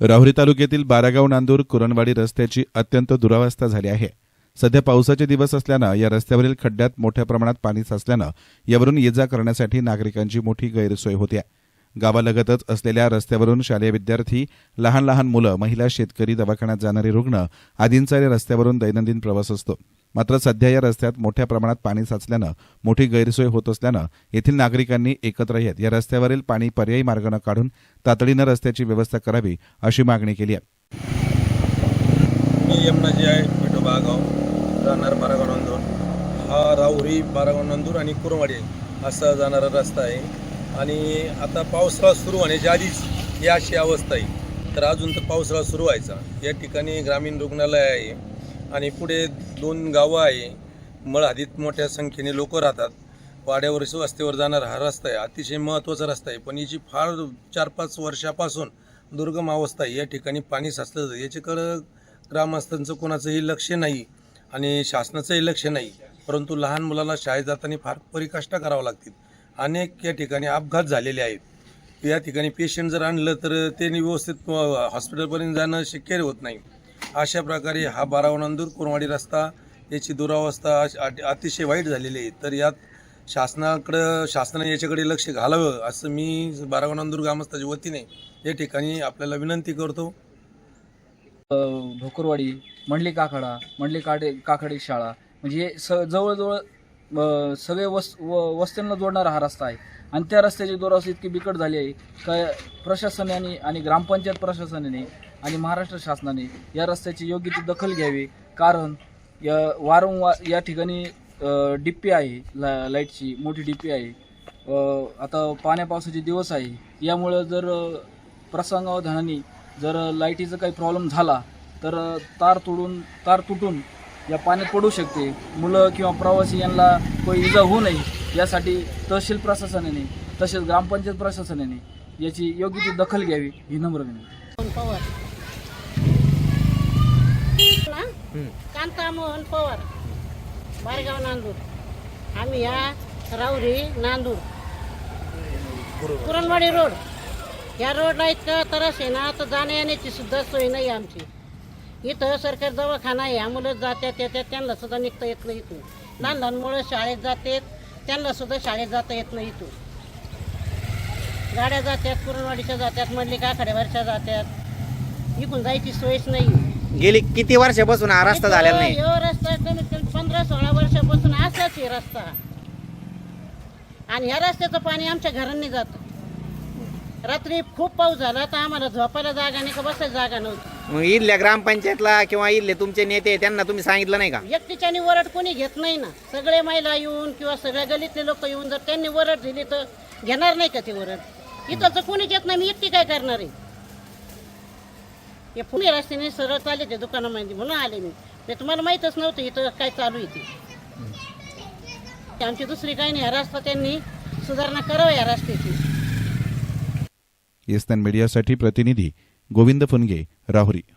राहुरी तालुक्यातील बारागाव नांदूर कुरणवाडी रस्त्याची अत्यंत दुरावस्था झाली आहे. सध्या पावसाचे दिवस असल्यानं या रस्त्यावरील खड्ड्यात मोठ्या प्रमाणात पाणी साचल्यानं यावरून ये जा करण्यासाठी नागरिकांची मोठी गैरसोय होते गावालगतच असलेल्या रस्त्यावरून शालेय विद्यार्थी लहान लहान मुलं महिला शेतकरी दवाखान्यात जाणारे रुग्ण आदींचा या रस्त्यावरून दैनंदिन प्रवास असतो. मात्र सध्या या रस्त्यात मोठ्या प्रमाणात पाणी साचल्यानं मोठी गैरसोय होत असल्यानं येथील नागरिकांनी एकत्र येत या रस्त्यावरील पाणी पर्यायी मार्गानं काढून तातडीनं रस्त्याची व्यवस्था करावी अशी मागणी केली आहे. मी यमनाजी आहे विठो बागाव जाणार बारागाव हा राहुरी बारागाव आणि कुरवाडी असा जाणारा रस्ता आहे. आणि आता पावसाळा सुरू होण्याच्या आधीच ही अशी अवस्था आहे. तर अजून तर पावसाळा सुरू व्हायचा. या ठिकाणी ग्रामीण रुग्णालय आहे. आणि पुढे दोन गावं आहे. मळहदीत मोठ्या संख्येने लोक राहतात. वाड्यावर वस्तीवर जाणारा हा रस्ता आहे. अतिशय महत्त्वाचा रस्ता आहे. पण याची फार चार पाच वर्षापासून दुर्गम अवस्था आहे. या ठिकाणी पाणी साचलं जातं. याच्याकडं ग्रामस्थांचं कोणाचंही लक्ष नाही आणि शासनाचंही लक्ष नाही. परंतु लहान मुलाला शाळेत जाताना फार परिकष्ट करावं लागतील. अनेक या ठिकाणी अपघात झालेले आहेत. या ठिकाणी पेशंट जर आणलं तर ते व्यवस्थित हॉस्पिटलपर्यंत जाणं शक्य होत नाही. अशा प्रकारे हा बारावा नंदूर कोरवाडी रस्ता याची दुरावस्था अश- अतिशय वाईट झालेली आहे. तर यात शासनाकडं शासनाने याच्याकडे लक्ष घालावं असं मी बारावा नंदूर ग्रामस्थाच्या वतीने या ठिकाणी आपल्याला विनंती करतो. भोकरवाडी मंडली काकडा मंडली काडे काकडी शाळा म्हणजे हे स जवळजवळ सगळे वस व वस्त्यांना जोडणारा हा रस्ता आहे. आणि त्या रस्त्याची दुरावस्था इतकी बिकट झाली आहे का प्रशासनाने आणि ग्रामपंचायत प्रशासनाने आणि महाराष्ट्र शासनाने या रस्त्याची योग्य ती दखल घ्यावी. कारण या वारंवार या ठिकाणी डिप्पी आहे ला लाईटची मोठी डिप्पी आहे. आता पाण्या पावसाचे दिवस आहे. यामुळं जर प्रसंगावधानाने जर लाईटीचा काही प्रॉब्लेम झाला तर तार तोडून तार तुटून या पाण्यात पडू शकते. मुलं किंवा प्रवासी यांना काही इजा होऊ नये यासाठी तहसील प्रशासनाने तसेच ग्रामपंचायत प्रशासनाने याची योग्य ती दखल घ्यावी ही नम्र विनंती. ना? कांता मोहन पवार. बारगाव नांदूर. आम्ही या राहुरी नांदूर. पुरणवाडी रोड. या रोडला इतका त्रास आहे ना तर जाण्या येण्याची सुद्धा सोय नाही आमची. इथं सरकारी दवाखाना आहे मुलं जात्यात येतात त्यांना सुद्धा निघता येत नाही इथून. लहान लहान मुलं शाळेत जातात त्यांना सुद्धा शाळेत जाता येत नाही इथून. गाड्या जातात पुरणवाडीच्या जातात मल्लिका आखाड्यावरच्या जातात. इकडून जायची सोयच नाही. गेली किती वर्षापासून हा रस्ता झालेला नाही? रस्ता कमीत कमी पंधरा सोळा वर्षापासून असाच आहे रस्ता. आणि ह्या रस्त्याचं पाणी आमच्या घरांनी जातं. रात्री खूप पाऊस झाला तर आम्हाला झोपायला जागा नाही का बसायला जागा नव्हती. मग इथल्या ग्रामपंचायतला किंवा इथले तुमचे नेते त्यांना तुम्ही सांगितलं नाही का? एकटीच्यानी वरड कोणी घेत नाही ना. सगळे महिला येऊन किंवा सगळ्या गलीतले लोक येऊन जर त्यांनी वरड दिली तर घेणार नाही का ती वरड? इथं कोणीच येत नाही मी एकटी काय करणार आहे? हे पुणे रस्त्याने सरळ चालले ते दुकानामध्ये म्हणून आले मी. ते तुम्हाला माहीतच नव्हतं इथं काय चालू आहे ते. आमची दुसरी काही नाही ह्या रस्ता त्यांनी सुधारणा करावं या रस्त्याची. येस्तान मीडियासाठी प्रतिनिधी गोविंद फुनगे राहुरी.